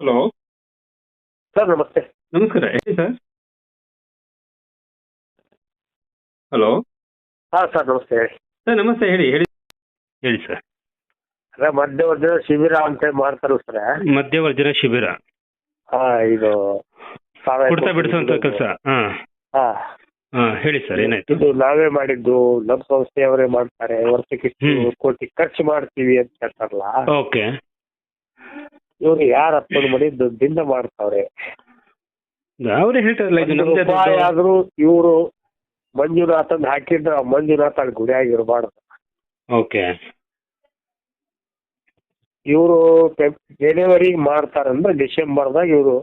Hello. Sir ನಮಸ್ತೆ. ನಮಸ್ಕಾರ ಹೇಳಿ ಸರ್. ಹಲೋ. ಹಾ ಸರ್ ನಮಸ್ತೆ ಹೇಳಿ. ಸರ್ ನಮಸ್ತೆ ಹೇಳಿ ಹೇಳಿ. ಹೇಳಿ ಸರ್. ಅದೇ ಮಧ್ಯವರ್ಜನ ಶಿಬಿರ ಅಂತ ಹೇಳಿ ಮಾಡ್ತಾರೆ ಸರ್. ಮಧ್ಯವರ್ಜನ ಶಿಬಿರ. ಹಾ ಇದು ಸಾವಿರ ಕುಡ್ತಾ ಬಿಡಿಸುವಂತ ಕೆಲಸ. ಹಾ. ಹಾ. ಹಾ ಹೇಳಿ ಸರ್ ಏನಾಯ್ತು? ಇದು ನಾವೇ ಮಾಡಿದ್ದು ನಮ್ಮ ಸಂಸ್ಥೆಯವರೇ ಮಾಡ್ತಾರೆ. ವರ್ಷಕ್ಕೆ ಇಷ್ಟು ಕೋಟಿ ಖರ್ಚು ಮಾಡ್ತೀವಿ ಅಂತ ಹೇಳ್ತಾರಲ್ಲ. ಓಕೆ. ಇವ್ರು ಯಾರ ಅಪ್ಪನ ಮಡಿ ದುಡ್ಡಿಂದ ಮಾಡ್ತಾವ್ರೆ ಅವರೇ ಹೇಳ್ತಾರಲ್ಲ ಇದು ಒಂದು ನಮ್ದೇ ದುಡ್ಡು. ಆದ್ರೂ ಇವರು ಮಂಜುನಾಥ್ ಅಂತ ಹಾಕಿದ್ರೆ ಮಂಜುನಾಥ್ ಅಲ್ಲಿ ಗುಡಿಯಾಗಿರ್ಬಾರ್ದು ಓಕೆ ಇವರು ಜನವರಿ ಮಾಡ್ತಾರಂದ್ರೆ ಡಿಸೆಂಬರ್ದಾಗ ಇವರು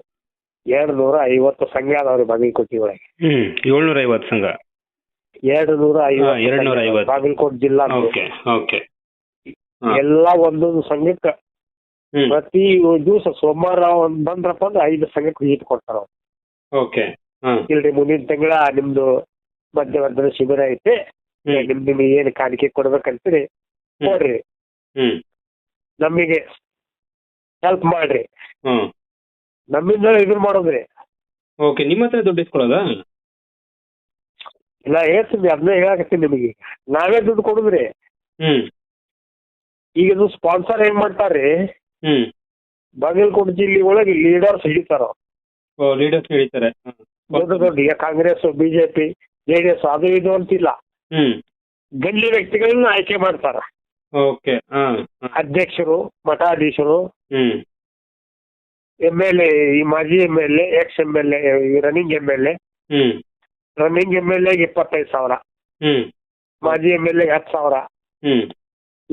ಎರಡು ನೂರ ಐವತ್ತು ಸಂಘ ಅದಾವ್ರಿ ಬಾಗಲಕೋಟೆ ಒಳಗೆ ಹ್ಮ್ ಏಳ್ನೂರ ಐವತ್ತು ಸಂಘ ಎರಡು ನೂರ ಹಾ, ಎರಡ್ ನೂರ ಐವತ್ತು. ಬಾಗಲಕೋಟೆ ಜಿಲ್ಲಾ ಓಕೆ ಓಕೆ ಹಾ. ಒಂದೊಂದು ಸಂಘಕ್ಕೆ ಪ್ರತಿ ದಿವಸ ಸೋಮವಾರ ಒಂದ್ ಬಂದ್ರಪ್ಪ ಅಂದ್ರೆ ಐದು ಸಂಘಕ್ಕೆ ವಿಸಿಟ್ ಕೊಡ್ತಾರ. ಓಕೆ ಇಲ್ರಿ ಮುಂದಿನ ತಿಂಗಳ ನಿಮ್ದು ಮಧ್ಯವರ್ಧನ ಶಿಬಿರ ಐತೆ. ನಿಮ್ ನಿಮ್ಗೆ ಏನ್ ಕಾಣಿಕೆ ಕೊಡ್ಬೇಕಂತೀರಿ ನೋಡ್ರಿ ಹ್ಮ್. ನಮಗೆ ಹೆಲ್ಪ್ ಮಾಡ್ರಿ. ನಮ್ಮಿಂದ ಇದನ್ ಮಾಡೋದ್ರಿ. ಓಕೆ ನಿಮ್ಮ ಹತ್ರ ದುಡ್ಡು ಇಸ್ಕೊಳ್ಳೋದಾ? ಇಲ್ಲ ಹೇಳ್ತೀನಿ ಅದನ್ನೇ ಹೇಳಕತ್ತೀನಿ ನಿಮಗೆ. ನಾವೇ ದುಡ್ಡು ಕೊಡುದ್ರಿ. ಹ್ಮ್. ಈಗ ಇದು ಸ್ಪಾನ್ಸರ್ ಏನ್ ಮಾಡ್ತಾರ್ರಿ? ಹ್ಮ್. ಬಾಗಲಕೋಟೆ ಜಿಲ್ಲೆ ಒಳಗೆ ಲೀಡರ್ಸ್ ಹಿಡಿತಾರ. ಓ ಲೀಡರ್ಸ್ ಹೇಳ್ತಾರೆ ದೊಡ್ಡ ದೊಡ್ಡ ಈಗ ಕಾಂಗ್ರೆಸ್ ಬಿಜೆಪಿ ಜೆಡಿಎಸ್ ಅದು ಇದು ಅಂತಿಲ್ಲ. ಹ್ಮ್. ಗಣ್ಯ ವ್ಯಕ್ತಿಗಳನ್ನ ಆಯ್ಕೆ ಮಾಡ್ತಾರ. ಓಕೆ. ಅಧ್ಯಕ್ಷರು ಮಠಾಧೀಶರು. ಹ್ಮ್. ಎಂ ಎಲ್ ಎ ಈ ಮಾಜಿ M L A ex M L A running M L A. Hmm. Running M L ಎಗೆ ಇಪ್ಪತ್ತೈದು ಸಾವಿರ. ಹ್ಮ್. ಮಾಜಿ ಎಂ ಎಲ್ ಎಗೆ ಹತ್ತು ಸಾವಿರ. ಹ್ಮ್.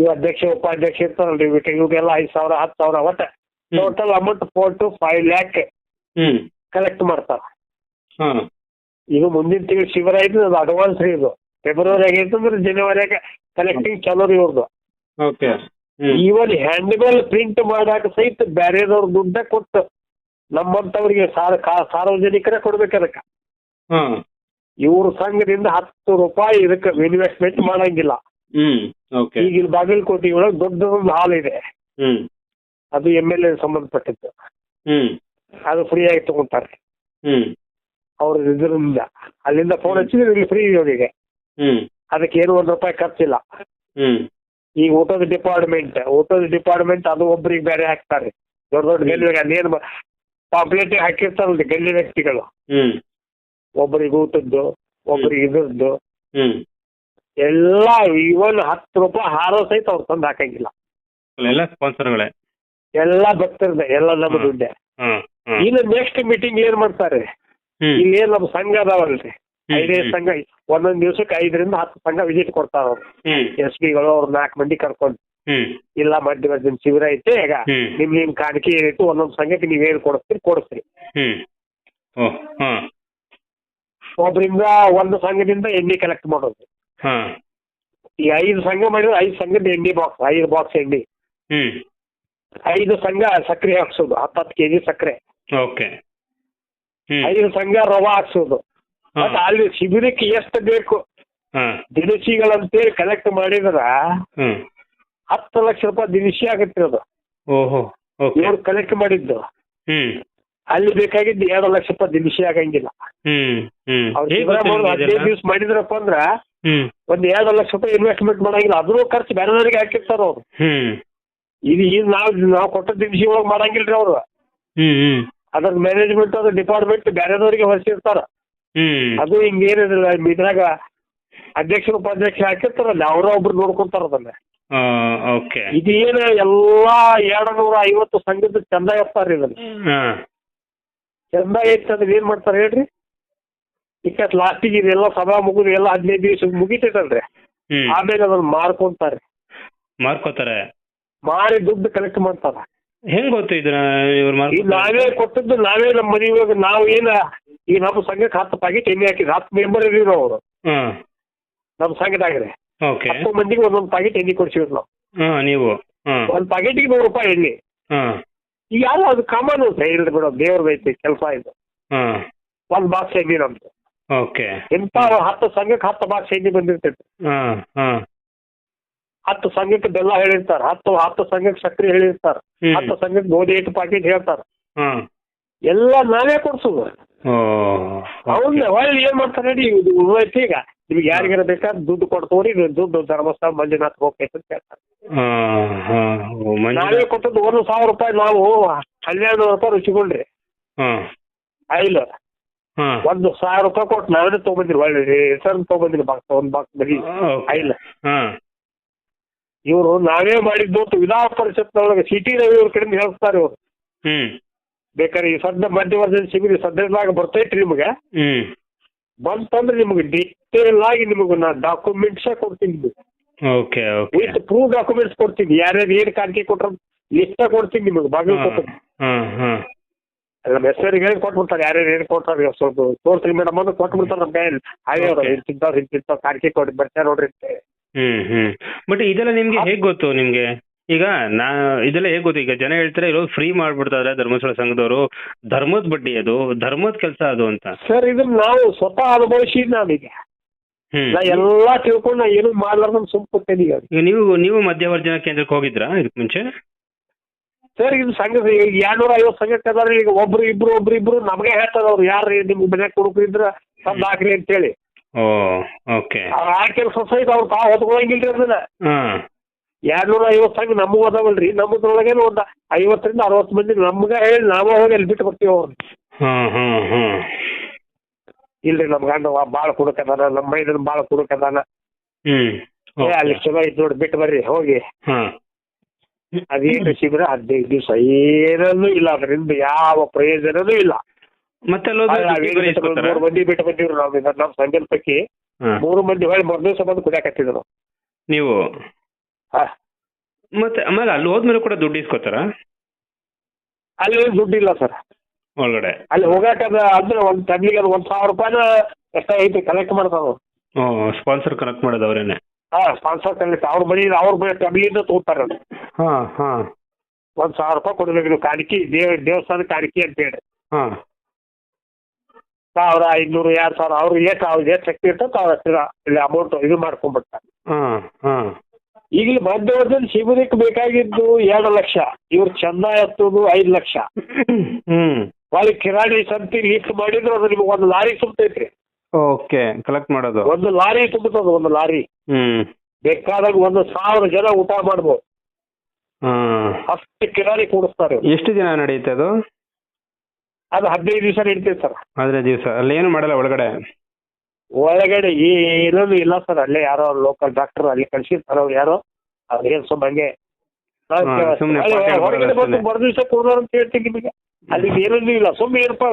ಇವ್ ಅಧ್ಯಕ್ಷ ಉಪಾಧ್ಯಕ್ಷ ಇರ್ತಾರಲ್ರಿ ಮೀಟಿಂಗ್ ಇವ್ರಿಗೆಲ್ಲ ಐದು ಸಾವಿರ ಹತ್ತು ಸಾವಿರ ಒಟ್ಟ total amount four to five lakh hmm. Collect ಮಾಡ್ತಾರ. ಹಾ. ಇದು ಮುಂದಿನ ತಿಂಗಳು ಶಿಬಿರ ಐತಿ ಅದು ಅಡ್ವಾನ್ಸ್ ರೀ ಇದು. ಫೆಬ್ರವರಿ ಆಗೈತೆ ಅಂದ್ರೆ ಜನವರಿಯಾಗ ಕಲೆಕ್ಟಿಂಗ್ ಚಲೋ ರೀ ಇವ್ರದ್ದು ಓಕೆ. ಹ್ಮ್. ಈವನ್ ಹ್ಯಾಂಡ್ ಮೇಲೆ ಪ್ರಿಂಟ್ ಮಾಡಾಕ ಸಹಿತ ಬ್ಯಾರೆದವ್ರ ದುಡ್ಡ ಕೊಟ್ಟು ನಮ್ಮಂತವ್ರಿಗೆ ಸಾರ್ವಜನಿಕರ ಸಾರ್ವಜನಿಕರೇ ಕೊಡ್ಬೇಕು ಅದಕ್ಕೆ. ಹಾ. ಇವ್ರ ಸಂಘದಿಂದ ಹತ್ತು ರೂಪಾಯಿ ಇದಕ್ಕೆ ಇನ್ವೆಸ್ಟ್ಮೆಂಟ್ ಮಾಡಂಗಿಲ್ಲ. ಹ್ಮ್ ಓಕೆ ಈಗ ಇಲ್ಲಿ ಬಾಗಲಕೋಟೆ ಒಳಗೆ ದೊಡ್ಡದೊಂದು ಹಾಲ್ ಇದೆ. ಹ್ಮ್. ಅದು ಎಂ ಎಲ್ ಎ ಸಂಬಂಧಪಟ್ಟಿದ್ದು. ಹ್ಮ್. ಅದು ಫ್ರೀ ಆಗಿ ತಗೊಂತಾರೆ. ಹ್ಮ್. ಅವ್ರ ಇದರಿಂದ. ಅಲ್ಲಿಂದ ಫೋನ್ ಹಚ್ಚಿದ್ರೆ ಇಲ್ಲಿ ಫ್ರೀ ಅವರಿಗೆ ಹ್ಮ್. ಅದಕ್ಕೆ ಏನು ಒಂದು ರೂಪಾಯಿ ಖರ್ಚಿಲ್ಲ. ಹ್ಮ್. ಈಗ ಊಟದ ಡಿಪಾರ್ಟ್ಮೆಂಟ್ ಊಟದ ಡಿಪಾರ್ಟ್ಮೆಂಟ್ ಅದು ಒಬ್ರಿಗೆ ಬೇರೆ ಹಾಕ್ತಾರೆ. ದೊಡ್ಡ ದೊಡ್ಡ ಗಲ್ಲಿ ಅದೇನು ಪಾಪ್ಯುಲೇಟಿ ಹಾಕಿರ್ತಾರಲ್ಲ ಗಲ್ಲಿ ವ್ಯಕ್ತಿಗಳು. ಹ್ಮ್. ಒಬ್ಬರಿಗೆ ಊಟದ್ದು ಒಬ್ಬರಿಗೆ ಇದರದ್ದು. ಹ್ಮ್. ಎಲ್ಲ ಇವನ್ ಹತ್ತು ರೂಪಾಯಿ ಹಾರ ಸಹಿತ ಅವ್ರು ತಂದು ಹಾಕಂಗಿಲ್ಲ. ಎಲ್ಲ ಸ್ಪಾನ್ಸರ್ಗಳೇ? ಎಲ್ಲ ಭಕ್ತರದ ಎಲ್ಲ ನಮ್ಮ ದುಡ್ಡೇ. ಇನ್ನು ನೆಕ್ಸ್ಟ್ ಮೀಟಿಂಗ್ ಏನ್ ಮಾಡ್ತಾರೆ? ಇಲ್ಲಿ ಏನ್ ನಮ್ಮ ಸಂಘ ಅದಾವಲ್ರಿ? ಐದೇ ಐದೈದು ಸಂಘ ಒಂದೊಂದ್ ದಿವ್ಸಕ್ಕೆ ಐದರಿಂದ ಹತ್ತು ಸಂಘ ವಿಸಿಟ್ ಕೊಡ್ತಾರ ಅವ್ರು. ಎಸ್ ಪಿಗಳು ಅವ್ರ ನಾಲ್ಕು ಮಂದಿ ಕರ್ಕೊಂಡು. ಇಲ್ಲ ಮಧ್ಯ ಮಧ್ಯ ಶಿಬಿರ ಐತೆ ಈಗ ನಿಮ್ ನಿಮ್ ಕಾಣಿಕೆ ಏನಿತ್ತು ಒಂದೊಂದ್ ಸಂಘಕ್ಕೆ ನೀವೇನ್ ಕೊಡಿಸ್ತೀರಿ ಕೊಡಿಸ್ರಿ. ಒಬ್ರಿಂದ ಒಂದು ಸಂಘದಿಂದ ಎಣ್ಣೆ ಕಲೆಕ್ಟ್ ಮಾಡೋದು. ಹಾ. ಈ ಐದು ಸಂಘ ಮಾಡಿದ್ರೆ ಐದು ಸಂಘದ ಎಣ್ಣೆ ಬಾಕ್ಸ್ ಐದು ಬಾಕ್ಸ್ ಎಣ್ಣೆ. ಹ್ಮ್. ಐದು ಸಂಘ ಸಕ್ಕರೆ ಹಾಕ್ಸೋದು ಹತ್ತತ್ತು ಕೆಜಿ ಸಕ್ಕರೆ. ಓಕೆ. ಐದು ಸಂಘ ರವಾ ಹಾಕ್ಸೋದು. ಮತ್ತೆ ಅಲ್ಲಿ ಶಿಬಿರಕ್ಕೆ ಎಷ್ಟು ಬೇಕು? ದಿನಸಿಗಳಂತ ದಿನಸಿಗಳಂತೇಳಿ ಕಲೆಕ್ಟ್ ಮಾಡಿದ್ರ ಹ್ಮ್. ಹತ್ತು ಲಕ್ಷ ರೂಪಾಯಿ ದಿನಸಿ ಆಗತ್ತೆ ಅದು. ಓಹೋ ಇವ್ರು ಕಲೆಕ್ಟ್ ಮಾಡಿದ್ದು. ಅಲ್ಲಿ ಬೇಕಾಗಿದ್ದು ಎರಡು ಲಕ್ಷ ರೂಪಾಯಿ ದಿನಸಿ ಆಗಂಗಿಲ್ಲ. ಅವ್ರು ಹದಿನೈದು ದಿವಸ ಮಾಡಿದ್ರಪ್ಪ ಅಂದ್ರ ಒಂದ್ ಎರಡು ಲಕ್ಷ ರೂಪಾಯಿ ಇನ್ವೆಸ್ಟ್ಮೆಂಟ್ ಮಾಡಂಗಿಲ್ಲ. ಅದ್ರೂ ಖರ್ಚು ಬೇರೆದವ್ರಿಗೆ ಹಾಕಿರ್ತಾರ ಅವ್ರು. ಹ್ಮ್. ಇದು ಈಗ ನಾವ್ ನಾವ್ ಕೊಟ್ಟ ದಿನಸಿ ಒಳಗ್ ಮಾಡಂಗಿಲ್ರಿ ಅವ್ರು. ಅದ್ರ ಮ್ಯಾನೇಜ್ಮೆಂಟ್ ಅದ್ರ ಡಿಪಾರ್ಟ್ಮೆಂಟ್ ಬೇರೆದವ್ರಿಗೆ ಹೊರಿಸಿರ್ತಾರ. ಅದು ಅದು ಹಿಂಗೇನಿದಿಲ್ಲ ಇದ್ರಾಗ ಅಧ್ಯಕ್ಷರು ಉಪಾಧ್ಯಕ್ಷ ಹಾಕಿರ್ತಾರಲ್ಲ ಅವ್ರ ಒಬ್ರು ನೋಡ್ಕೊಂತಾರ ಅದನ್ನ. ಓಕೆ. ಇದು ಏನ ಎಲ್ಲಾ ಎರಡು ನೂರ ಐವತ್ತು ಸಂಘದ ಚಂದ ಇರ್ತಾರ ಇದನ್ನ. ಚಂದ ಐತಿ ಅಂದ್ರೆ ಏನ್ ಮಾಡ್ತಾರ ಹೇಳ್ರಿ? ಈಗ ಲಾಸ್ಟಿಗೆ ಇದೆಲ್ಲ ಸಭಾ ಮುಗಿದು ಎಲ್ಲ ಹದಿನೈದು ದಿವಸ ಮುಗಿತೈತಲ್ರಿ. ಹ್ಮ್. ಆಮೇಲೆ ಅದನ್ನ ಮಾರ್ಕೊಂತಾರೆ. ಮಾರ್ಕೋತಾರೆ. ಮಾರಿ ದುಡ್ಡು ಕಲೆಕ್ಟ್ ಮಾಡ್ತಾರ. ಹೆಂಗ್ ಗೊತ್ತು ಇದನ್ನ ಇವ್ರು ಈಗ ನಾವೇ ಕೊಟ್ಟದ್ದು ನಾವೇ ನಮ್ಮ ಮನೆ ಇವಾಗ ನಾವು ಏನ ಈ ನಮ್ಮ ಸಂಘಕ್ಕೆ ಹತ್ತು ಪ್ಯಾಕೆಟ್ ಎಣ್ಣೆ ಹಾಕಿದ್ರು ಹತ್ತು ಮೆಂಬರ್ ಇದೀವಿ ಅವರು. ಹಾ. ನಮ್ಮ ಸಂಘದಾಗ್ರೆ ಓಕೆ. ಹತ್ತು ಮಂದಿಗೆ ಒಂದೊಂದು ಪ್ಯಾಕೆಟ್ ಎಣ್ಣೆ ಕೊಡ್ಸಿವ್ರಿ ನಾವು. ಹಾ ನೀವು. ಹಾ. ಒಂದ್ ಪ್ಯಾಕೆಟ್ಗೆ ನೂರು ರೂಪಾಯಿ ಎಣ್ಣೆ. ಹಾ. ಈಗ ಯಾರು ಅದು ಕಾಮನ್ ಇಲ್ರಿ ಬಿಡೋ ದೇವ್ರದ್ದು ಕೆಲಸ ಇದು. ಹಾ. ಒಂದ್ ಬಾಕ್ಸ್ ಎಣ್ಣೆ ನಮ್ದು. ಓಕೆ. ಎಂತ ಹತ್ತು ಸಂಘಕ್ಕೆ ಹತ್ತು ಬಾರಿ ಸೈನ್ಯ ಬಂದಿರ್ತೈತಿ. ಹಾ ಹಾ. ಹತ್ತು ಸಂಘಕ್ಕೆ ಬೆಲ್ಲ ಹೇಳಿರ್ತಾರ. ಹತ್ತು ಹತ್ತು ಸಂಘಕ್ಕೆ ಸಕ್ರಿ ಹೇಳಿರ್ತಾರ. ಹ್ಮ್. ಹತ್ತು ಸಂಘಕ್ಕೆ ಗೋಧಿ ಹಿಟ್ಟು ಪ್ಯಾಕೆಟ್ ಹೇಳ್ತಾರ. ಹಾ. ಎಲ್ಲ ನಾವೇ ಕೊಡ್ಸೋದು. ಓ ಅವ್ನ ಒಳ್ಳೆ ಏನ್ ಮಾಡ್ತಾರೆ ನೋಡಿ ಇದು ಉಳ್ದೈತಿ ಈಗ. ನಿಮ್ಗೆ ಯಾರಿಗಾರ ಬೇಕಾದ್ರೆ ದುಡ್ಡು ಕೊಡ್ತೋರಿ ನೀವು ದುಡ್ಡು ಧರ್ಮಸ್ಥಳ ಮಂಜುನಾಥ್ ಹೋಗ್ತೈತೆ ಅಂತ ಹೇಳ್ತಾರೆ. ಹಾ ಹಾ. ಓ ನಾವೇ ಕೊಟ್ಟದ್ದು ಒಂದು ಸಾವಿರ ರೂಪಾಯಿ ನಾವು ಹನ್ನೆರಡು ನೂರು ರೂಪಾಯಿ ರುಚಿಕೊಂಡ್ರಿ ಹಾ. ಒಂದು ಸಾವಿರ ರೂಪಾಯಿ ಕೊಟ್ಟು ನಾವೇ ತೊಗೊಂಬಂದಿರಿ ಒಳ್ಳೆ ಹೆಸರು ತೊಗೊಂಬಂದಿರಿ ಬಾಕ್ಸ್ ಒಂದು ಬಾಕ್ಸ್ ಬರೀ ಇಲ್ಲ ಇವರು ನಾವೇ ಮಾಡಿದ್ದು ವಿಧಾನ ಪರಿಷತ್ನೊಳಗೆ ಸಿಟಿ ರವಿ ಇವ್ರ ಕಡೆಯಿಂದ ಹೇಳ್ತಾರೆ ಇವರು. ಬೇಕಾದ್ರೆ ಈ ಸದ್ಯ ಮಧ್ಯವರ್ಜನ ಶಿಬಿರ ಸದ್ಯದಾಗ ಬರ್ತೈತ್ರಿ ನಿಮಗೆ. ಬಂತಂದ್ರೆ ನಿಮಗೆ ಡಿಟೇಲ್ ಆಗಿ ನಿಮಗೆ ನಾ ಡಾಕ್ಯುಮೆಂಟ್ಸ್ ಕೊಡ್ತೀನಿ ನಿಮಗೆ. Okay okay with proof documents ಕೊಡ್ತೀನಿ. ಯಾರ್ಯಾರು ಏನ್ ಕಾಣಿಕೆ ಕೊಟ್ರ ಲಿಸ್ಟ್ ಕೊಡ್ತೀನಿ ನಿಮಗೆ. ಬಾಗಿಲು ಹ್ಮ್ ಹಾ. ನಮ್ಮ ಹೆಸರಿಗೆ ಹೇಳಿ ಕೊಟ್ಬಿಡ್ತಾರೆ? ಯಾರ್ಯಾರು ಏನು ಕೊಡ್ತಾರೆ ಸ್ವಲ್ಪ ತೋರ್ಸ್ರಿ ಮೇಡಮ್ ಅಂದ್ರೆ ಕೊಟ್ಬಿಡ್ತಾರೆ ನಮ್ಮ ಕೈಯಲ್ಲಿ ಹಾಗೆ ಅವರು. ಇಂತಿಂತವ್ರು ಇಂತಿಂತವ್ರು ಕಾಣಿಕೆ ಕೊಡಿ ಬರ್ತಾರೆ ನೋಡ್ರಿ. ಹ್ಮ್ ಹ್ಮ್. ಬಟ್ ಇದೆಲ್ಲ ನಿಮ್ಗೆ ಹೇಗ್ ಗೊತ್ತು ನಿಮ್ಗೆ? ಈಗ ನಾ ಇದೆಲ್ಲ ಹೇಗ್ ಗೊತ್ತು? ಈಗ ಜನ ಹೇಳ್ತಾರೆ ಇರೋ ಫ್ರೀ ಮಾಡ್ಬಿಡ್ತಾರೆ ಧರ್ಮಸ್ಥಳ ಸಂಘದವರು. ಧರ್ಮದ ಬಡ್ಡಿ ಅದು ಧರ್ಮದ ಕೆಲಸ ಅದು ಅಂತ. ಸರ್ ಇದನ್ನ ನಾವು ಸ್ವತಃ ಅನುಭವಿಸಿ ನಾವೀಗ. ನಾ ಎಲ್ಲಾ ತಿಳ್ಕೊಂಡು ನಾ ಏನು ಮಾಡ್ಲಾರ್ದ ಸುಮ್ ಕೂತೇನೆ ಈಗ ನೀವು ನೀವು ಮಧ್ಯವರ್ಜನ ಕೇಂದ್ರಕ್ಕೆ ಹೋಗಿದ್ರಾ ಇದಕ್ ಮುಂಚೆ? ಸರ್ ಇದು ಸಂಘ ಎರಡ್ನೂರ ಐವತ್ತು ಸಂಘಕ್ಕೆ ಅದಾರ ಈಗ ಒಬ್ರು ಇಬ್ರು ಒಬ್ರು ಇಬ್ರು ನಮಗೆ ಹೇಳ್ತಾರ ಅವ್ರು ಯಾರು ನಿಮ್ಗೆ ಮನ್ಯಾಗ ಇದ್ರ ತಂದು ಹಾಕ್ರಿ ಅಂತೇಳಿ. Oh okay. ಕೆಲಸ ಸಹಿತ ಸೊಸೈಟಿ ಅವ್ರು ತಾವು ಹೊತ್ಕೊಳಂಗಿಲ್ರಿ ಅದನ್ನ. ಎರಡ್ನೂರ ಐವತ್ತು ಸಂಘ ನಮಗೂ ಅದಾವಲ್ರಿ ನಮ್ಮದ್ರೊಳಗೇನು ಒಂದು ಐವತ್ತರಿಂದ ಅರವತ್ತು ಮಂದಿ ನಮ್ಗ ಹೇಳಿ ನಾವೇ ಹೋಗಿ ಅಲ್ಲಿ ಬಿಟ್ಟು ಬರ್ತೀವಿ ಅವ್ರು ಹಾ ಹಾ ಹಾ. ಇಲ್ರಿ ನಮ್ ಗಂಡ ಭಾಳ ಕುಡಕದಾನ ನಮ್ಮ ಮೈದನ್ ಭಾಳ ಕುಡಕದಾನ. ಅಲ್ಲಿ ಚಲೋ ಐತಿ ನೋಡಿ ಬಿಟ್ಟು ಬರ್ರಿ ಹೋಗಿ. ಅದೇನು ಶಿಬಿರ ಹದಿನೈದು ದಿವಸ. ಏನೂ ಇಲ್ಲ ಅದರಿಂದ ಯಾವ ಪ್ರಯೋಜನನೂ ಇಲ್ಲ. ಮತ್ತೆ? ಮೂರು ಮಂದಿ ಬಿಟ್ಟು ಬಂದಿವ್ರು ನಾವು ನಮ್ಮ ಸಂಘದ ಪೈಕಿ ಹಾ. ಮೂರು ಮಂದಿ ಹೊಳ್ಳಿ ಮೂರು ದಿವಸ ಬಂದು ಕುಡಿಯಾಕತ್ತಿದ್ರು ನೀವು. ಮತ್ತೆ ಆಮೇಲೆ ಅಲ್ಲಿ ಹೋದ್ಮೇಲೆ ಕೂಡ ದುಡ್ಡು ಇಸ್ಕೋತಾರ? ಅಲ್ಲಿ ದುಡ್ಡಿಲ್ಲ ದುಡ್ಡು ಇಲ್ಲ ಸರ್. ಒಳಗಡೆ. ಅಲ್ಲಿ ಹೋಗಾಕದ ಅಂದ್ರೆ ಒಂದು ತಡ್ಲಿಗೆ ಅದು ಒಂದ್ ಸಾವಿರ ರೂಪಾಯಿನ ಎಷ್ಟ ಐತಿ ಕಲೆಕ್ಟ್ ಮಾಡ್ತಾವ ಓ ಸ್ಪಾನ್ಸರ್ ಕನೆಕ್ಟ್ ಮಾಡೋದು ಅವರೇನೆ ಹಾ ಸ್ಪಾನ್ಸರ್ ಕಲೆಕ್ಟ್ ಅವ್ರ ಬಳಿ ಅವ್ರ ಬಳಿ ತಗೋತಾರ ಹಾ ಹಾ. ಒಂದ್ ಸಾವಿರ ರೂಪಾಯಿ ಕೊಡ್ಬೇಕು ನೀವು ಕಾಣಿಕೆ ದೇವ ದೇವಸ್ಥಾನ ಕಾಣಿಕೆ ಅಂತ ಹೇಳಿ. ಹಾ. ಸಾವಿರ ಐನೂರು ಎರಡ್ ಸಾವಿರ ಅವ್ರು ಎಷ್ಟು ಅವ್ರು ಎಷ್ಟು ಶಕ್ತಿ ಇರ್ತದೆ ಅವ್ರ ಹತ್ತಿರ ಇಲ್ಲಿ ಅಮೌಂಟ್ ಇದು ಮಾಡ್ಕೊಂಡ್ಬಿಡ್ತಾರೆ. ಹ್ಮ್ ಹಾ. ಈಗ ಮಧ್ಯವರ್ಜನ ಶಿಬಿರಕ್ಕೆ ಬೇಕಾಗಿದ್ದು ಎರಡು ಲಕ್ಷ ಇವ್ರು ಚಂದ ಎತ್ತೋದು ಐದು ಲಕ್ಷ. ಹ್ಮ್. ಒಳ್ಳೆ ಕಿರಾಣಿ ಸಂತಿ ಲೀಸ್ಟ್ ಮಾಡಿದ್ರು ಅದು ನಿಮ್ಗೆ ಒಂದು ಲಾರಿ ತುಂಬತೈತ್ರಿ. ಓಕೆ ಕಲೆಕ್ಟ್ ಮಾಡೋದು. ಒಂದು ಲಾರಿ ತುಂಬುತ್ತದ ಒಂದು ಲಾರಿ. ಹ್ಮ್. ಬೇಕಾದಾಗ ಒಂದು ಸಾವಿರ ಜನ ಊಟ ಮಾಡ್ಬೋದು. ಹಾ ಅಷ್ಟು ಕಿರಾರಿ ಕೂಡಿಸ್ತಾರೆ. ಎಷ್ಟು ದಿನ ನಡೆಯುತ್ತೆ ಅದು? ಅದು ಹದಿನೈದು ದಿವಸ ನಡೀತೈತೆ ಸರ್. ಹದಿನೈದು ದಿವಸ. ಅಲ್ಲಿ ಏನು ಮಾಡಲ್ಲ ಒಳಗಡೆ? ಒಳಗಡೆ ಇರೋದು ಇಲ್ಲ ಸರ್. ಅಲ್ಲೇ ಯಾರೋ ಲೋಕಲ್ ಡಾಕ್ಟರ್ ಅಲ್ಲಿ ಕಳಿಸಿರ್ತಾರೋ ಅವ್ರು ಯಾರೋ. ಅವ್ರು ಏನ್ ಸುಮ್ಮ ಹಂಗೆ ನಾವ್ ಹಾ, ಕೆ- ಸುಮ್ನೆ ಅಲ್ಲಿ ಪಾಠ ಹೊರಗಡೆ ಹೇಳ್ಕೊಡೋದು ಬಂದು ಅಷ್ಟೇನೆ. ಮರು ದಿವಸ ಕೊಡೋರು ಅಂತ ಹೇಳ್ತೀನಿ ನಿಮಗೆ. ಅಲ್ಲಿ ಏನೂ ಇಲ್ಲ ಸುಮ್ಮನೆ ಏನಪ್ಪ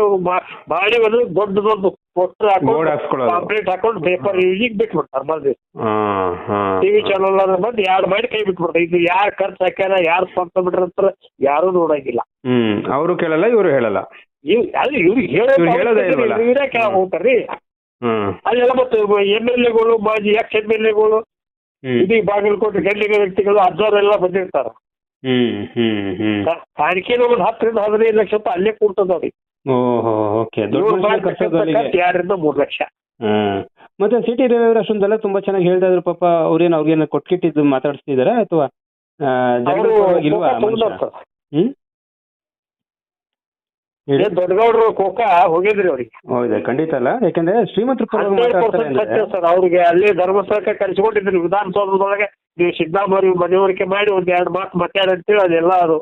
ಮಾಡಿ ಒಂದು ದೊಡ್ಡದೊಂದು ಪೋಸ್ಟರ್ ಹಾಕ್ಸ್ಕೊಳ್ಳೋದು. ಪಾಂಪ್ಲೆಟ್ ಹಾಕೊಂಡು ಪೇಪರ್ ಯೂಸಿಗೆ ಬಿಟ್ಬಿಡ್ತಾರೆ ಮಂದಿ ದಿವಸ ಹಾ ಹಾ. ಟಿವಿ ಚಾನಲ್ ಅಂದ್ರೆ ಬಂದು ಎರಡು ಮಾಡಿ ಕೈ ಬಿಟ್ಬಿಡ್ತಾರೆ ಇದು ಯಾರು ಖರ್ಚು ಹಾಕ್ಯಾರ ಯಾರು ಸ್ವಂತ ಬಿಟ್ರಂತ ಯಾರು ನೋಡಂಗಿಲ್ಲ. ಹ್ಮ್ ಅವರು ಕೇಳಲ್ಲ ಇವರು ಹೇಳಲ್ಲ. ಇವ್ ಅಲ್ಲಿ ಇವ್ರಿಗೆ ಇವ್ರು ಹೇಳೋದೇ ಇಲ್ವಲ್ಲ? ಇವರೇ ಕೆಳಗೆ ಹೋಗ್ತಾರ್ರಿ. ಹ್ಮ್. ಅಲ್ಲೆಲ್ಲ ಮತ್ತೆ ಎಂ ಎಲ್ ಎಗಳು ಮಾಜಿ ಎಕ್ಸ್ ಎಂ ಎಲ್ ಎಗಳು ಹ್ಮ್. ಇಡೀ ಬಾಗಲಕೋಟೆ ಗಣ್ಯ ವ್ಯಕ್ತಿಗಳು ಅಜ್ಜವರೆಲ್ಲ ಬಂದಿರ್ತಾರ. ಹ್ಮ್ ಹ್ಮ್ ಹ್ಮ್. ಕಾಣಿಕೆನ ಒಂದು ಹತ್ತರಿಂದ ಹದಿನೈದು ಲಕ್ಷ ರೂಪಾಯಿ ಅಲ್ಲೇ ಕೂರ್ತದವ್ರಿ ಓಹೋ ಓಕೆ. ಎರಡರಿಂದ ಮೂರು ಲಕ್ಷ. ಹ್ಮ್ ಮತ್ತೆ ಸಿಟಿ ರವಿಯವರು ಅಷ್ಟೊಂದೆಲ್ಲ ತುಂಬಾ ಚೆನ್ನಾಗಿ ಹೇಳ್ತಾ ಇದ್ರು. ಪಾಪ ಅವ್ರೇನು ಅವ್ರಿಗೇನು ಕೊಟ್ಕಿಟ್ಟಿದ್ದು ಮಾತಾಡಿಸ್ತಿದಾರ ಅಥವಾ ದೊಡ್ಡಗೌಡರು ಕೋಕ ಹೋಗಿದ್ರಿ ಅವ್ರಿಗೆ. ಹೌದಾ ಖಂಡಿತ ಅಲ್ಲ. ಯಾಕಂದ್ರೆ ಶ್ರೀಮಂತರ ಸರ್. ಅವ್ರಿಗೆ ಅಲ್ಲಿ ಧರ್ಮಸ್ಥಳಕ್ಕೆ ಕರೆಸಿಕೊಂಡಿದ್ರು. ವಿಧಾನಸೌಧದೊಳಗೆ. ನೀವು ಸಿದ್ದರಾಮಯ್ಯ ಮನವರಿಕೆ ಮಾಡಿ ಒಂದ್ ಎರಡು ಮಾತು ಮಾತಾಡಂತೇಳಿ ಅದೆಲ್ಲ ಅದು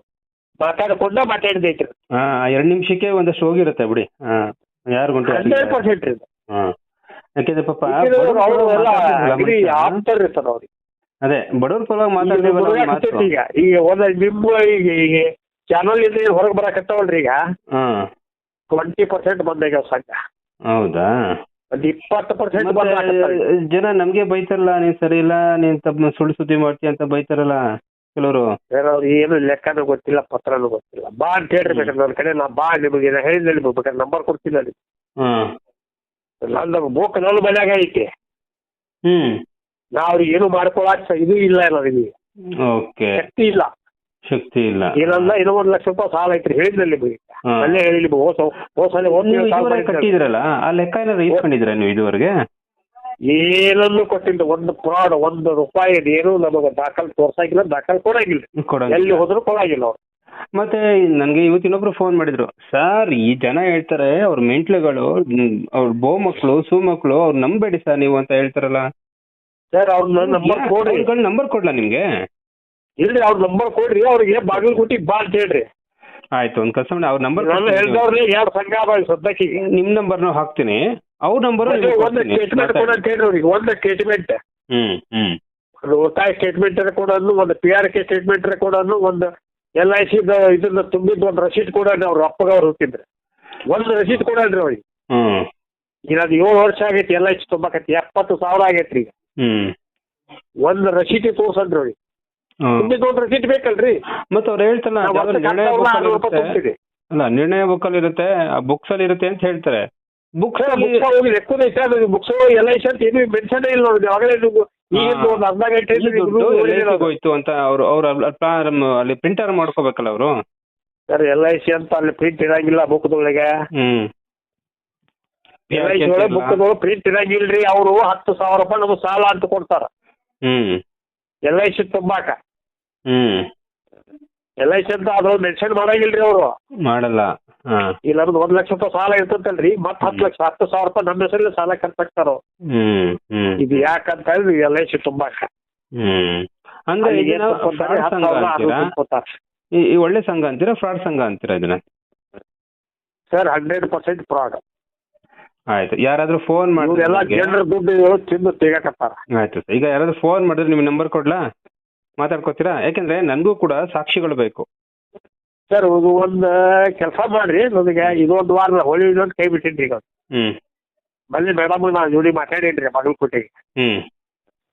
ಮಾತಾಡಕೊಂಡ ಮಾತಾಡಿದೈತ್ರಿ ಹಾ ಎರಡ್ ನಿಮಿಷಕ್ಕೆ ಒಂದಷ್ಟು ಹೋಗಿರುತ್ತೆ ಬಿಡಿ. ಹಾ ಯಾರು ಗಂಟೆ ಹಂಡ್ರೆಡ್ ಪರ್ಸೆಂಟ್ ರೀ ಹಾ ಯಾಕೆಂದ್ರೆ ಪಾಪ ಅವರು ಎಲ್ಲ ಮಾತಾಡ್ತಿದ್ರಲ್ಲ ಅಗ್ರಿ ಮನುಷ್ಯ. ಆಗ್ತಾರ್ರಿ ಸರ್ ಅವ್ರಿಗೆ ಅದೇ ಬಡವ್ರ ಪರವಾಗಿ ಈಗ ಮಾತು. ಈಗ. ಈಗ ಒಂದ್ ನಿಮ್ಮ ಈಗ ಈಗ ಚಾನಲ್ ಹೊರಗೆ ಬರಾಕತ್ತಾವಲ್ರಿ ಈಗ? ಹಾ. ಟ್ವೆಂಟಿ ಪರ್ಸೆಂಟ್ ಬಂದಾಗ್ಯಾವ ಸಂಘ. ಹೌದಾ? ಒಂದ್ ಇಪ್ಪತ್ತು ಪರ್ಸೆಂಟ್ ಮತ್ತೆ ಜನ ನಮ್ಗೆ ಬೈತಾರಲ್ಲ ನೀನ್ ಸರಿ ಇಲ್ಲ ನೀನ್ ತಮ್ಮ ಸುಳ್ಳು ಸುದ್ದಿ ಮಾಡ್ತೀಯ ಅಂತ ಬೈತಾರಲ್ಲ. ಕೆಲವರು? ಅವ್ರು ಏನು ಲೆಕ್ಕನೂ ಗೊತ್ತಿಲ್ಲ ಪತ್ರನೂ ಗೊತ್ತಿಲ್ಲ. ಬಾ ಅಂತ ಹೇಳಿ ಬೇಕಾದ್ರೆ ನನ್ನ ಕಡೆ ನಾ ಬಾ ನಿಮಗೆ ನಾ ಹೇಳಿದ್ದಲ್ಲಿ ಬೇಕಾದ್ರೆ ನಂಬರ್ ಕೊಡ್ತೀನಿ ಅಲ್ಲಿ. ಹ್ಮ್ ನನ್ನ ಬೋಕ್ ನನ್ನ ಮನ್ಯಾಗ ಐತಿ. ಹ್ಮ್. ನಾ ಅವ್ರಿಗೆ ಏನು ಮಾಡ್ಕೊಳಕ್ ಇದು ಇಲ್ಲ ನನಗೆ ಓಕೆ. ಶಕ್ತಿ ಇಲ್ಲ. ಶಕ್ತಿ ಇಲ್ಲ. ಏನಲ್ಲ ಏನೋ ಒಂದ್ ಲಕ್ಷ ರೂಪಾಯಿ ಸಾಲ ಐತ್ರಿ ಹೇಳಿದ್ರಲ್ಲಿ ನಿಮಗೆ. ಅಲ್ಲೇ ಹೇಳಿ ಹೋಸ ಹೋಸ ಹೋಸಲೆ. ಕಟ್ಟಿದ್ರಲ್ಲ ಆ ಲೆಕ್ಕ ಏನಾದ್ರು ಇಸ್ಕೊಂಡಿದ್ರ ನೀವು ಇದುವರೆಗೆ? ಏನನ್ನು ಕೊಟ್ಟಿಲ್ಲ. ಒಂದು ಫ್ರಾಡ್ ಒಂದು ರೂಪಾಯಿ ಏನು ನಮಗೆ ದಾಖಲೆ ತೋರ್ಸಾಗಿಲ್ಲ ದಾಖಲೆ ಕೊಡಾಗಿಲ್ಲ. ಎಲ್ಲಿ ಹೋದ್ರು ಕೊಡಾಗಿಲ್ಲ ಅವ್ರು. ಮತ್ತೆ ನನ್ಗೆ ಇವತ್ತು ಇನ್ನೊಬ್ರು ಫೋನ್ ಮಾಡಿದ್ರು. ಸರ್ ಈ ಜನ ಹೇಳ್ತಾರೆ ಅವ್ರ ಮೆಂಟ್ಲುಗಳು ಅವ್ರ ಬೋ ಮಕ್ಳು ಸೂ ಮಕ್ಕಳು ಅವ್ರು ನಂಬೇಡಿ ಸರ್ ನೀವು ಅಂತ ಹೇಳ್ತಾರಲ್ಲ. ಸರ್ ಅವ್ರ ನಂಬರ್ ಕೊಡ್ರಿ. ನಂಬರ್ ಕೊಡ್ಲಾ ನಿಮ್ಗೆ? ಇಲ್ರಿ ಅವ್ರ ನಂಬರ್ ಕೊಡ್ರಿ ಅವ್ರಿಗೆ ಬಾಗಲಕೋಟಿ ಬಾ ಅಂತ ಹೇಳ್ರಿ. ಆಯ್ತು ಒಂದ್ ಕೆಲಸ ಮಾಡಿ ಅವ್ರ ನಂಬರ್ ನಾನು ಹೇಳ್ದವ್ರಿ ಎರಡು ಸಂಘ ಸದ್ಯಕ್ಕೆ? ನಿಮ್ ನಂಬರ್ನು ಹಾಕ್ತೀನಿ. ಅವ್ರ ನಂಬರ್ ಒಂದು ಸ್ಟೇಟ್ಮೆಂಟ್ ಒಂದು ಸ್ಟೇಟ್ಮೆಂಟ್ ಹ್ಮ್ ಹ್ಮ್. ಒಂದು ಉಳಿತಾಯ ಸ್ಟೇಟ್ಮೆಂಟ್ ಕೊಡೋದು ಒಂದು ಪಿ ಆರ್ ಕೆ ಸ್ಟೇಟ್ಮೆಂಟ್ ಕೊಡೋದು ಒಂದು ಎಲ್ ಐ ಸಿ ಇದನ್ನ ತುಂಬಿದ್ ಒಂದು ರಶೀದ್ ಕೊಡೋಣ ಅವ್ರ ಅಪ್ಪಗ ಅವ್ರು ಹುಟ್ಟಿದ್ರೆ. ಒಂದು ರಶೀದ್ ಕೊಡಲ್ರಿ ಅವ್ರಿಗೆ. ಹ್ಮ್. ಈಗ ಅದು ಏಳು ವರ್ಷ ಆಗೈತಿ ಎಲ್ ಐ ಸಿ ತುಂಬಾಕತಿ ಎಪ್ಪತ್ತು ಸಾವಿರ ಆಗೈತ್ರಿ ಈಗ. ಹ್ಮ್. ಒಂದು ರಸೀಟಿ ತೋರ್ಸಲ್ರಿ ಅವ್ರಿಗೆ. ತುಂಬಿದ ಒಂದು ರಸೀಟ್ ಬೇಕಲ್ರಿ. ಮತ್ತೆ ಅವ್ರು ಹೇಳ್ತಾರಲ್ಲ ನಾವು ನಿರ್ಣಯ ಬುಕ್ಕಲ್ಲಿ ಇರುತ್ತೆ. ತುಂಬ್ತೀವಿ. ಅಲ್ಲ ನಿರ್ಣಯ ಬುಕ್ ಅಲ್ಲಿ ಇರುತ್ತೆ ಬುಕ್ಸ್ ಅಲ್ಲಿ ಇರುತ್ತೆ ಅಂತ ಹೇಳ್ತಾರೆ. ಬುಕ್ಸ್ ಬುಕ್ಸ್ ಲೆಕ್ಕದ ಐತೆ ಬುಕ್ಸ್ ಎಲ್ಐಸಿ ಐ ಸಿ ಅಂತ ಏನು ಮೆನ್ಷನ್ ಇಲ್ಲ ನೋಡಿ ಆಗಲೇ ನೀವು ಈಗಿಂದು ಒಂದು ಅರ್ಧ ಗಂಟೆ ಹೋಯ್ತು ಅಂತ ಅವ್ರು ಅವ್ರು ಅಲ್ಲಿ ಪ್ರಿಂಟರ್ ಮಾಡ್ಕೋಬೇಕಲ್ಲ ಅವರು? ಸರ್ ಎಲ್ ಐ ಸಿ ಅಂತ ಅಲ್ಲಿ ಪ್ರಿಂಟ್ ಇರಂಗಿಲ್ಲ ಬುಕ್ದೊಳಗೆ ಹ್ಮ್. ಎಲ್ ಐ ಸಿ ಒಳಗೆ ಬುಕ್ದೊಳಗೆ ಪ್ರಿಂಟ್ ಇರಂಗಿಲ್ರಿ ಅವರು ಹತ್ತು ಸಾವಿರ ರೂಪಾಯಿ ನಮಗೆ ಸಾಲ ಅಂತ ಕೊಡ್ತಾರ. ಹ್ಮ್. ಎಲ್ ಐ ಸಿ ತುಂಬಾಕ. ಹ್ಮ್. ಎಲ್ ಐ ಸಿ ಅಂತ ಅದ್ರೊಳಗೆ ಮೆನ್ಷನ್ ಮಾಡಂಗಿಲ್ರಿ ಅವರು. ಮಾಡಲ್ಲ. ಹಾ. ಇಲ್ಲ ಒಂದ್ ಲಕ್ಷ ರೂಪಾಯಿ ಸಾಲ ಇರ್ತಂತಲ್ರಿ ಮತ್ತೆ ಹತ್ತು ಲಕ್ಷ ಹತ್ತು ಸಾವಿರ ರೂಪಾಯಿ ನಮ್ಮ ಹೆಸರಲ್ಲಿ ಸಾಲ ಕಟ್ಟಾಕ್ತಾರ ಹ್ಮ್ ಹ್ಮ್. ಇದು ಯಾಕಂತ ಹೇಳಿದ್ರೆ ಎಲ್ ಐ ಸಿ ತುಂಬಾಕ ಹ್ಮ್. ಅಂದ್ರೆ ಅಲ್ಲಿಗೆ ಇದನ್ನ ತಕ್ಕೊಂತಾರೆ, fraud ಹತ್ತು ಸಂಘ ಸಾವಿರ ಅದು ಅಂತೀರಾ? ತುಂಬ್ಕೊತಾರೆ. ಈ ಈ ಒಳ್ಳೆ ಸಂಘ ಅಂತೀರಾ ಫ್ರಾಡ್ ಸಂಘ ಅಂತೀರಾ ಇದನ್ನ? ಸರ್ ಹಂಡ್ರೆಡ್ ಪರ್ಸೆಂಟ್ ಫ್ರಾಡ್ ಆಯ್ತು. ಯಾರಾದ್ರೂ ಫೋನ್ ಮಾಡಿದ್ರೆ ಮಾಡಿದ್ರೆ ಜನರ ದುಡ್ಡು ತಿಂದು ತೆಗಕತ್ತಾರ ಆಯ್ತು ಸರ್. ಈಗ ಯಾರಾದ್ರೂ ಫೋನ್ ಮಾಡಿದ್ರೆ ನಿಮ್ ನಂಬರ್ ಕೊಡ್ಲಾ? ಮಾತಾಡ್ಕೋತೀರಾ? ಯಾಕಂದ್ರೆ ನನಗೂ ಕೂಡ ಸಾಕ್ಷಿಗಳು ಬೇಕು. ಸರ್ ಇದು ಒಂದು ಕೆಲಸ ಮಾಡ್ರಿ ನನಗೆ ಇದೊಂದು ವಾರ ಹೋಳಿ ಇದೊಂದು ಕೈ ಬಿಟ್ಟಿನ್ರಿ ಈಗ. ಹ್ಮ್. ಮಲ್ಲಿ ಮೇಡಮ್ ನಾನು ಜೋಡಿ ಮಾತಾಡೇನ್ರಿ ಬಾಗಲಕೋಟೆಗೆ ಹ್ಮ್.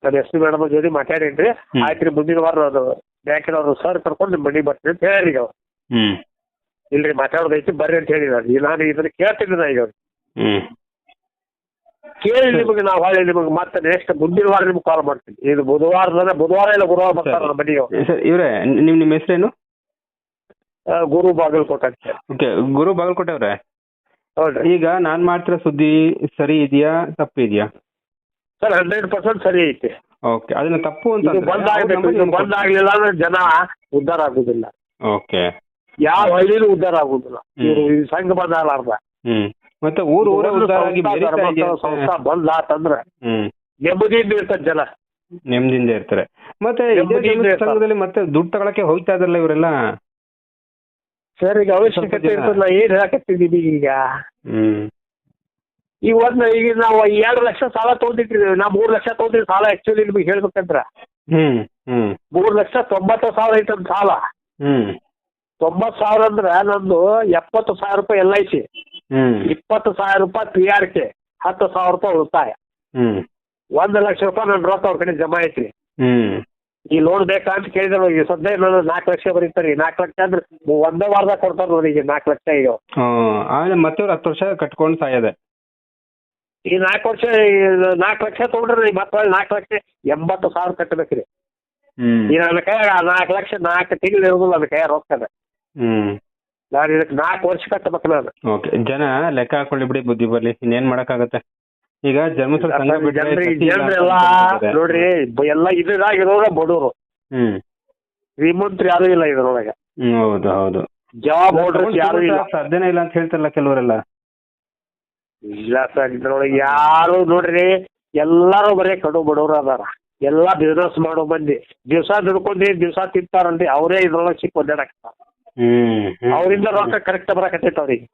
ನಾನು ಎಸ್ ಪಿ ಮೇಡಮ್ ಜೋಡಿ ಮಾತಾಡೇನ್ರಿ. ಹ್ಮ್. ಆಯ್ತು ರೀ ಮುಂದಿನ ವಾರ ಅದು ಬ್ಯಾಂಕಿನವ್ರು ಸರ್ ಕರ್ಕೊಂಡು ನಿಮ್ಮ ಮನೆಗೆ ಬರ್ತೀನಿ ಅಂತ ಹೇಳ್ರಿ ಅವ್ರು ಹ್ಮ್. ಇಲ್ರಿ ಮಾತಾಡೋದೈತಿ ಬರ್ರಿ ಅಂತ ಹೇಳಿ ನಾನು. ನಾನು ಇದನ್ನ ಕೇಳ್ತೀನಿ ನಾ ಈಗ. ಅವ್ರಿಗೆ. ಹ್ಮ್. ಕೇಳಿ ನಿಮಗೆ ನಾವು ಹೊಳ್ಳಿ ನಿಮಗೆ ಮತ್ತೆ ನೆಕ್ಸ್ಟ್ ಮುಂದಿನ ವಾರ ನಿಮ್ಗೆ ಕಾಲ್ ಮಾಡ್ತೀನಿ. ಇದು ಬುಧವಾರದಲ್ಲ ಬುಧವಾರ ಇಲ್ಲ ಗುರುವಾರ ಬರ್ತಾರೆ ನಮ್ಮ ಮನೆಗೆ. ಸರ್ ಇವ್ರೆ ನಿಮ್ ನಿಮ್ ಹೆಸರೇನು? ಆ, ಗುರು ಬಾಗಲಕೋಟೆ ಅಂತ. ಓಕೆ ಗುರು ಬಾಗಲಕೋಟೆ ಅವ್ರೆ? ಹೌದ್ರಿ ಈಗ ನಾನ್ ಮಾಡ್ತಿರೋ ಸುದ್ದಿ ಸರಿ ಇದೆಯಾ ತಪ್ಪು ಇದೆಯಾ? ಸರ್ ಹಂಡ್ರೆಡ್ ಪರ್ಸೆಂಟ್ ಸರಿ ಐತಿ. ಓಕೆ ಅದನ್ನ ತಪ್ಪು ಅಂತ ಇದು ಬಂದ್ ಆಗ್ಬೇಕು ಇದು ಬಂದ್ ಆಗ್ಲಿಲ್ಲ ಅಂದ್ರೆ ಜನ ಉದ್ಧಾರ ಆಗುದಿಲ್ಲ. ಓಕೆ. ಯಾವ ಹಳ್ಳಿನೂ ಉದ್ಧಾರ ಆಗುದಿಲ್ಲ. ಇವರು ಸಂಘ ಬಂದಾಗಲಾರ್ದ ಹ್ಮ್. ಮತ್ತೆ ಊರು ಊರ ಬಂದ್ರೆ ಬಂದ್ ಆತಂದ್ರ ನೆಮ್ಮದಿಯಿಂದ ಇರ್ತಾರೆ ಜನ. ನೆಮ್ಮದಿಯಿಂದ ಇರ್ತಾರೆ. ಮತ್ತೆ ಸಂಘದಲ್ಲಿ ಮತ್ತೆ ದುಡ್ಡು ತಗೊಳಕ್ಕೆ ಹೋಗ್ತಾ ಇದ್ರಲ್ಲ ಇವರೆಲ್ಲ? ಸರ್ ಈಗ ಅವಶ್ಯಕತೆ ಇರ್ತದಲ್ಲ ಇರ್ತದ ಏನ್ ಹಾಕತ್ತಿದೀವಿ ಈಗ? ಹ್ಮ್. ಈ ಒಂದ್ ಈಗ ನಾವು ಎರಡು ಲಕ್ಷ ಸಾಲ ತಗೊಂಡಿದ್ರಿ ನಾ ಮೂರ್ ಲಕ್ಷ ತಗೊಂಡಿರಿ ಸಾಲ ಆಕ್ಚುಲಿ ನಿಮ್ಗೆ ಹೇಳ್ಬೇಕಂದ್ರ. ಮೂರ್ ಲಕ್ಷ ತೊಂಬತ್ತು ಸಾವಿರ ಐತಂತ ಸಾಲ. ಹ್ಮ್. ತೊಂಬತ್ ಸಾವಿರ ಅಂದ್ರ ನಂದು ಎಪ್ಪತ್ತು ಸಾವಿರ ರೂಪಾಯಿ ಎಲ್ ಐ ಸಿ ಇಪ್ಪತ್ತು ಸಾವಿರ ರೂಪಾಯಿ ಪಿ ಆರ್ ಕೆ ಹತ್ತು ಸಾವಿರ ರೂಪಾಯಿ ಉಳಿತಾಯ. ಒಂದು ಲಕ್ಷ ರೂಪಾಯಿ ನನ್ನ ರೊಕ್ಕ ಅವ್ರ ಕಡೆ ಜಮಾ ಐತ್ರಿ. ಈ ಲೋನ್ ಬೇಕಾ ಅಂತ ಕೇಳಿದ್ರು ಈಗ ಸದ್ಯ ನಾನು ನಾಲ್ಕು ಲಕ್ಷ ಬರೀತಾರೆ. ನಾಲ್ಕು ಲಕ್ಷ ಅಂದ್ರೆ ಒಂದೇ ವಾರದಾಗ ಕೊಡ್ತಾರೆ ನೋಡಿ ಈಗ ನಾಲ್ಕು ಲಕ್ಷ ಈಗ. ಆಮೇಲೆ ಮತ್ತೆ ಹತ್ತು ವರ್ಷ ಕಟ್ಕೊಂಡು ಸಾಯದೆ. ಈ ನಾಲ್ಕು ವರ್ಷ ನಾಲ್ಕು ಲಕ್ಷ ತೊಗೊಂಡ್ರೆ ಮತ್ತೆ ನಾಲ್ಕು ಲಕ್ಷ ಎಂಬತ್ತು ಸಾವಿರ ಕಟ್ಟಬೇಕ್ರಿ ಈ ನನ್ನ ಕೈ ನಾಲ್ಕು ಲಕ್ಷ ನಾಲ್ಕು ತಿಂಗಳು ಇರೋದಿಲ್ಲ ನನ್ನ ಕೈ ರೊಕ್ಕದ ಹ್ಮ್. ನಾನು ಇದಕ್ಕೆ ನಾಲ್ಕು ವರ್ಷ ಕಟ್ಟಬೇಕು ನಾನು. ಓಕೆ ಜನ ಲೆಕ್ಕ ಹಾಕೊಳ್ಳಿ ಬಿಡಿ ಬುದ್ಧಿ ಬರ್ಲಿ. ಇನ್ನೇನ್ ಮಾಡಕ್ಕಾಗತ್ತೆ? ಈಗ ಜನ್ಮ ಸಂಘ ಬಿಟ್ರೆ ಜನರಿಗೆ ಕಟ್ಟಿ ಜನರೆಲ್ಲ ನೋಡ್ರಿ ಬ- ಎಲ್ಲ ಇದ್ರಾಗಿರೋರ ಬಡವರು. ಹ್ಮ್. ಶ್ರೀಮಂತರು ಯಾರು ಇಲ್ಲ ಇದ್ರೊಳಗೆ. ಹ್ಮ್ ಹೌದು ಹೌದು. ಜಾಬ್ ಹೋಲ್ಡರ್ಸ್ ಯಾರು ಇಲ್ಲ. ಸಾಧ್ಯನೇ ಇಲ್ಲ ಅಂತ ಹೇಳ್ತಾರಲ್ಲ ಕೆಲವರೆಲ್ಲ. ಇಲ್ಲ ಸರ್ ಇದ್ರೊಳಗೆ ಯಾರು ನೋಡ್ರಿ ಎಲ್ಲಾರು ಬರೀ ಕಡು ಬಡವರು ಅದಾರ. ಎಲ್ಲಾ ಬಿಸ್ನೆಸ್ ಮಾಡೋ ಮಂದಿ. ದಿವಸ ದುಡ್ಕೊಂಡಿ ದಿವಸ ತಿಂತಾರಲ್ರಿ ಅವರೇ ಇದ್ರೊಳಗೆ ಸಿಕ್ಕ ಒದ್ದಾಡಕ್ತಾರ. ಅವರಿಂದ ರೊಕ್ಕ ಕರೆಕ್ಟ್ ಬರಕತ್ತೈತೆ ಅವ್ರಿಗೆ.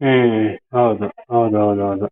ಹ್ಮ್. ಹೌದು ಹೌದು ಹೌದು ಹೌದು.